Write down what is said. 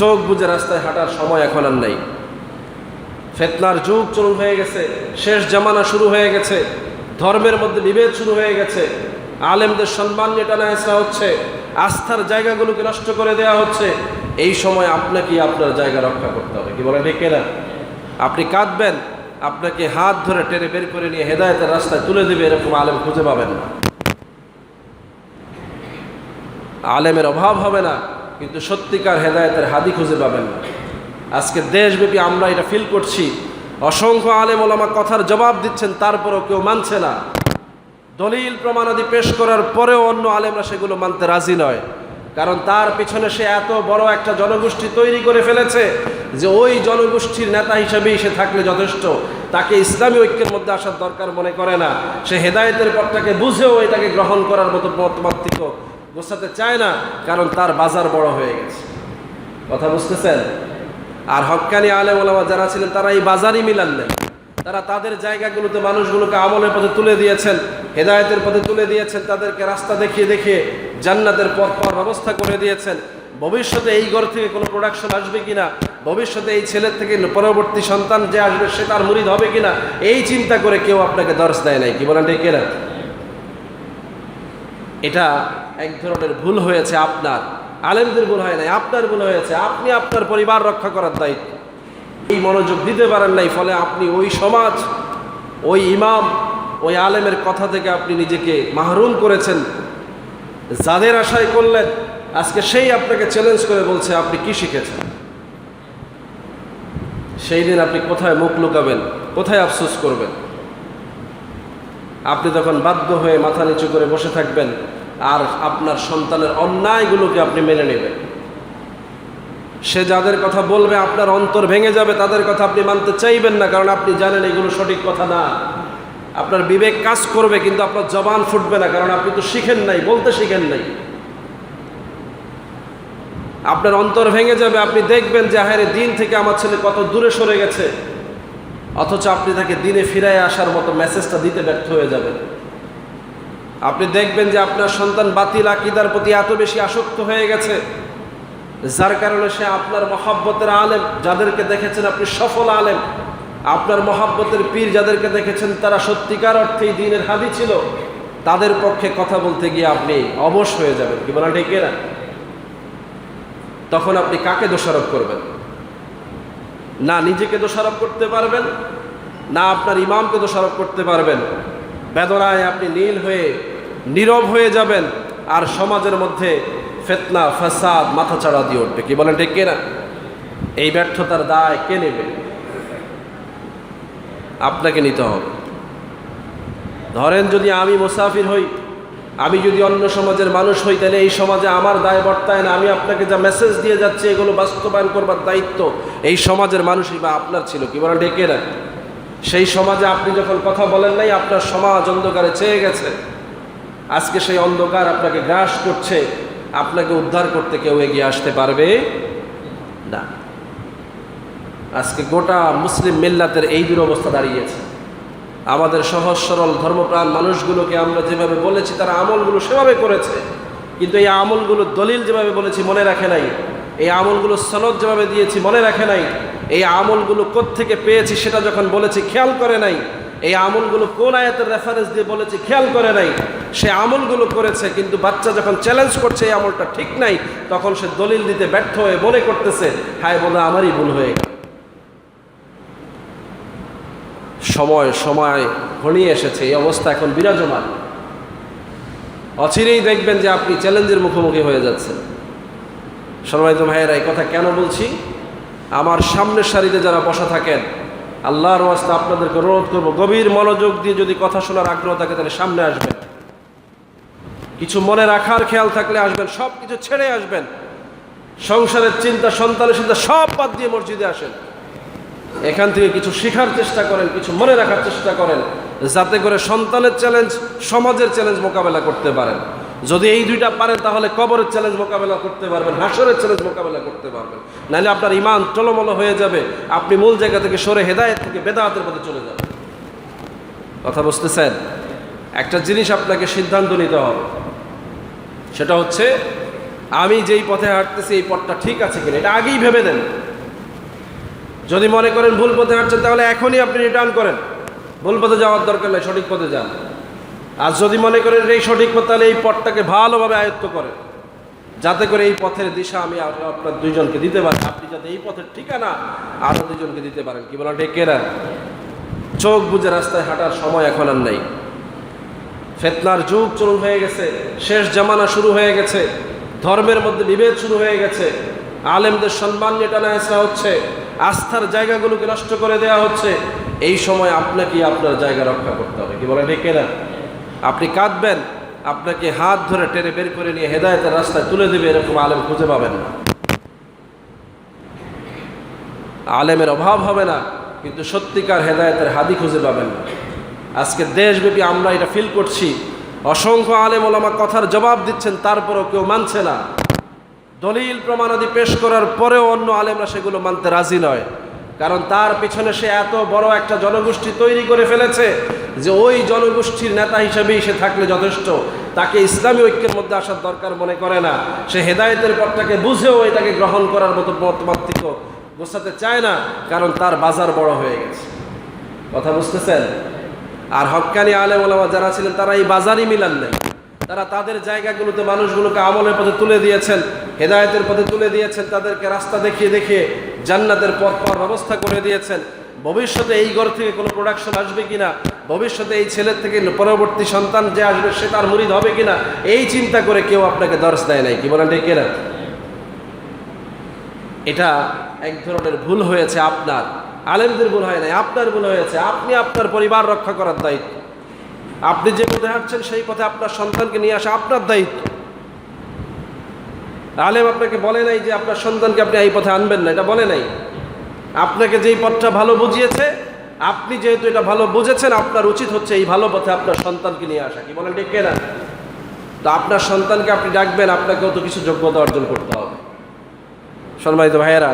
চোখ বুঝে রাস্তায় হাঁটার সময় এখন আর নেই। ফেতনার যুগ শুরু হয়ে গেছে, শেষ জামানা শুরু হয়ে গেছে, ধর্মের মধ্যে বিভেদ শুরু হয়ে গেছে, আলেমদের সম্মান নিয়ে টানা হেঁচড়া হচ্ছে, আস্থার জায়গাগুলোকে নষ্ট করে দেওয়া হচ্ছে, এই সময় আপনাকে আপনার জায়গা রক্ষা করতে হবে, কি বলে ঠিক না আপনি কাঁদবেন, আপনাকে হাত ধরে টেনে বের করে নিয়ে হেদায়তের রাস্তায় তুলে দেবে এরকম আলেম খুঁজে পাবেন না। আলেমের অভাব হবে না কিন্তু সত্যিকার হেদায়তের হাদি খুঁজে পাবেন না। আজকে দেশব্যাপী আমরা এটা ফিল করছি। অসংখ্য আলেম ওলামা কথার জবাব দিচ্ছেন, তারপরেও কেউ মানছে না। দলিল প্রমাণাদি পেশ করার পরেও অন্য আলেমরা সেগুলো মানতে রাজি নয়। কারণ তার পিছনে সে এত বড় একটা জনগোষ্ঠী তৈরি করে ফেলেছে যে ওই জনগোষ্ঠীর নেতা হিসেবেই সে থাকলে যথেষ্ট। তাকে ইসলামী ঐক্যের মধ্যে আসার দরকার মনে করে না। সে হেদায়তের পথটাকে বুঝেও এটাকে গ্রহণ করার মতো মতমাত্রিক গোছাতে চায় না, কারণ তার বাজার বড় হয়ে গেছে। কথা বুঝতেছেন? আর হক্কানি আলে ওলামা যারা ছিলেন, তারা এই বাজারই মিলান নেই। তারা তাদের জায়গাগুলোতে মানুষগুলোকে আমলের পথে তুলে দিয়েছেন, হেদায়তের পথে তুলে দিয়েছেন, তাদেরকে রাস্তা দেখিয়ে দেখিয়ে জান্নাতের পথ পাওয়ার ব্যবস্থা করে দিয়েছেন। ভবিষ্যতে এই ঘর থেকে কোনো প্রোডাকশন আসবে কিনা? ভবিষ্যতে এই ছেলের থেকে পরবর্তী সন্তান যে আসবে, সে তার মুরিদ হবে কিনা? এই চিন্তা করে কেউ আপনাকে দর্শ দেয় নাই। কি বলেন ঠিক এটা এক ধরনের ভুল হয়েছে আপনার। আলেমদের ভুল হয় নাই, আপনার ভুল হয়েছে। আপনি আপনার পরিবার রক্ষা করার দায়িত্ব। এই মনোযোগ দিতে পারেন নাই, ফলে আপনি ওই সমাজ, ওই ইমাম, ওই আলেমের কথা থেকে আপনি নিজেকে মাহরুম করেছেন। যাদের আশায় করলেন, আজকে সেই আপনাকে চ্যালেঞ্জ করে বলছে, আপনি কি শিখেছেন? সেই দিন আপনি কোথায় মুখ লুকাবেন, কোথায় আফসোস করবেন? আপনি তখন বাধ্য হয়ে মাথা নিচু করে বসে থাকবেন। আর আপনার সন্তানের অন্যায়গুলোকে আপনি মেনে নেবেন। সে যাদের কথা বলবে আপনার অন্তর ভেঙে যাবে, তাদের কথা আপনি মানতে চাইবেন না, কারণ আপনি জানেন এগুলো সঠিক কথা না। আপনার বিবেক কাজ করবে, কিন্তু আপনার জবান ফুটবে না, কারণ আপনি তো শিখেন নাই, বলতে শিখেন নাই। আপনার অন্তর ভেঙে যাবে, আপনি দেখবেন যে হায় দিন থেকে আমার ছেলে কত দূরে সরে গেছে। অথচ আপনি তাকে দিনে ফিরায় আসার মতো মেসেজটা দিতে ব্যর্থ হয়ে যাবেন। আপনি দেখবেন যে আপনার সন্তান বাতিল আকিদার প্রতি এত বেশি আসক্ত হয়ে গেছে, যার কারণে সে আপনার মহাব্বতের আলেম যাদেরকে দেখেছেন আপনি সফল আলেম, আপনার মহাব্বতের পীর যাদেরকে দেখেছেন তারা সত্যিকার অর্থেই দিনের হাদি ছিল, তাদের পক্ষে কথা বলতে গিয়ে আপনি অবশ হয়ে যাবেন, কি বলা ঠিক না তখন আপনি কাকে দোষারোপ করবেন? না নিজেকে দোষারোপ করতে পারবেন, না আপনার ইমামকে দোষারোপ করতে পারবেন, বেদনায় আপনি নীল হয়ে নীরব হয়ে যাবেন আর সমাজের মধ্যে ফেতনা, ফাসাদ মাথা চাড়া দিয়ে উঠবে। কি বলেন, ঠিক না এই ব্যর্থতার দায় কে নেবে? আপনাকে নিতে হবে। ধরেন যদি আমি মুসাফির হই, আমি যদি অন্য সমাজের মানুষ হই, তাহলে এই সমাজে আমার দায় বর্তায় না। আমি আপনাকে যা মেসেজ দিয়ে যাচ্ছি, এগুলো বাস্তবায়ন করবার দায়িত্ব এই সমাজের মানুষই বা আপনার ছিল। কি বলেন ডেকে না সেই সমাজে আপনি যখন কথা বলেন নাই, আপনার সমাজ অন্ধকারে চেয়ে গেছে। আজকে সেই অন্ধকার আপনাকে গ্রাস করছে, আপনাকে উদ্ধার করতে কেউ এগিয়ে আসতে পারবে? না। আজকে গোটা মুসলিম মিল্লাতের এই দুরবস্থা দাঁড়িয়েছে। আমাদের সহজ সরল ধর্মপ্রাণ মানুষগুলোকে আমরা যেভাবে বলেছি, তারা আমলগুলো সেভাবে করেছে। কিন্তু এই আমলগুলো দলিল যেভাবে বলেছি, মনে রাখে নাই। এই আমলগুলো সনদ যেভাবে দিয়েছি, মনে রাখে নাই। এই আমলগুলো থেকে পেয়েছি সেটা যখন বলেছি, খেয়াল করে নাই। এই আমলগুলো কোন আয়াতের রেফারেন্স দিয়ে বলেছি, খেয়াল করে নাই। সে আমলগুলো করেছে, কিন্তু বাচ্চা যখন চ্যালেঞ্জ করছে, এই আমলটা ঠিক নাই, তখন সে দলিল দিতে ব্যর্থ হয়ে মনে করতেছে, হায় বলে আমারই ভুল হয়ে গেল। সময় সময় ঘনিয়ে এসেছে, এই অবস্থা এখন বিরাজমান। অচিরেই দেখবেন যে আপনি চ্যালেঞ্জের মুখোমুখি হয়ে যাচ্ছেন। সম্মানিত ভাইয়েরা, এই কথা কেন বলছি? আমার সামনের সারিতে যারা বসা থাকেন, আল্লাহর ওয়াস্তে আপনাদেরকে অনুরোধ করব, গভীর মনোযোগ দিয়ে যদি কথা শোনার আগ্রহ থাকে, তাহলে সামনে আসবেন। কিছু মনে রাখার খেয়াল থাকলে আসবেন সব কিছু ছেড়ে আসবেন। সংসারের চিন্তা, সন্তানের চিন্তা সব বাদ দিয়ে মসজিদে আসেন। এখান থেকে কিছু শেখার চেষ্টা করেন, কিছু মনে রাখার চেষ্টা করেন, যাতে করে সন্তানের চ্যালেঞ্জ সমাজের চ্যালেঞ্জ মোকাবেলা করতে পারেন। যদি এই দুইটা পারেন, তাহলে কবরের চ্যালেঞ্জ মোকাবেলা করতে পারবেন, হাসরের চ্যালেঞ্জ মোকাবেলা করতে পারবেন। নাহলে আপনার ইমান টলমল হয়ে যাবে, আপনি মূল জায়গা থেকে সরে হেদায়ত থেকে বেদাহাতের পথে চলে যাবেন। কথা বুঝতেছেন? একটা জিনিস আপনাকে সিদ্ধান্ত নিতে হবে। সেটা হচ্ছে, আমি যেই পথে হাঁটতেছি এই পথটা ঠিক আছে কিনা, এটা আগেই ভেবে দেন। যদি মনে করেন ভুল পথে হাঁটছেন, তাহলে এখনই আপনি রিটার্ন করেন। ভুল পথে যাওয়ার দরকার নেই, সঠিক পথে যান। আর যদি মনে করেন এই সঠিক পথ, তাহলে এই পথটাকে ভালোভাবে আয়ত্ত করেন। যাতে করে এই পথের দিশা আমি আপ- আপনার দুইজনকে দিতে পারি। আপনি যাতে এই পথের ঠিকানা আরও দুজনকে দিতে পারেন। কি বলেন, ঠিক না চোখ বুঝে রাস্তায় হাঁটার সময় এখন আর নেই। ফেতনার যুগ চলুন হয়ে গেছে, শেষ জামানা শুরু হয়ে গেছে, ধর্মের মধ্যে বিভেদ শুরু হয়ে গেছে, আলেমদের সম্মান নিয়ে টানা হেঁচড়া হচ্ছে, আস্থার জায়গাগুলোকে নষ্ট করে দেওয়া হচ্ছে, এই সময় আপনাকে আপনার জায়গা রক্ষা করতে হবে, কি বলেন ঠিক না আপনি কাঁদবেন, আপনাকে হাত ধরে টেনে বের করে নিয়ে হেদায়তের রাস্তায় তুলে দেবে, এরকম আলেম খুঁজে পাবেন না। আলেমের অভাব হবে না, কিন্তু সত্যিকার হেদায়তের হাদি খুঁজে পাবেন না। আজকে দেশব্যাপী আমরা এটা ফিল করছি। অসংখ্য আলেম ওলামা কথার জবাব দিচ্ছেন, তারপরেও কেউ মানছে না। দলিল প্রমাণাদি পেশ করার পরেও অন্য আলেমরা সেগুলো মানতে রাজি নয়। কারণ তার পিছনে সে এত বড় একটা জনগোষ্ঠী তৈরি করে ফেলেছে যে ওই জনগোষ্ঠীর নেতা হিসেবেই সে থাকলে যথেষ্ট। তাকে ইসলামী ঐক্যের মধ্যে আসার দরকার মনে করে না। সে হেদায়েতের পথটাকে বুঝেও এটাকে গ্রহণ করার মতো মতমাত্রিক বোঝাতে চায় না, কারণ তার বাজার বড় হয়ে গেছে। কথা বুঝতেছেন? আর হক্কানি আলেম যারা ছিলেন, তারা এই বাজারই মিলান নাই। তারা তাদের জায়গাগুলোতে মানুষগুলোকে আমলের পথে তুলে দিয়েছেন, হেদায়তের পথে তুলে দিয়েছেন, তাদেরকে রাস্তা দেখিয়ে দেখিয়ে জান্নাতের পথ পাওয়ার ব্যবস্থা করে দিয়েছেন। ভবিষ্যতে এই ঘর থেকে কোনো প্রোডাকশন আসবে কিনা? ভবিষ্যতে এই ছেলের থেকে পরবর্তী সন্তান যে আসবে, সে তার মুরিদ হবে কিনা? এই চিন্তা করে কেউ আপনাকে দর্শ দেয় নাই, কি বলেন এটা এক ধরনের ভুল হয়েছে আপনার। আলেমদের ভুল হয় নাই, আপনার ভুল হয়েছে, আপনি আপনার পরিবার রক্ষা করার দায়িত্ব। আপনি যে পথে হাঁটছেন, সেই পথে আপনার সন্তানকে নিয়ে আসা আপনার দায়িত্ব। আলেম আপনাকে বলে নাই যে আপনার সন্তানকে আপনি এই পথে আনবেন না, এটা বলে নাই। আপনাকে যেই পথটা ভালো বুঝিয়েছে, আপনি যেহেতু এটা ভালো বুঝেছেন, আপনার উচিত হচ্ছে এই ভালো পথে আপনার সন্তানকে নিয়ে আসা, কি বলেন ঠিক না তো আপনার সন্তানকে আপনি ডাকবেন আপনাকেও তো কিছু যোগ্যতা অর্জন করতে হবে। সম্মানিত ভাইয়েরা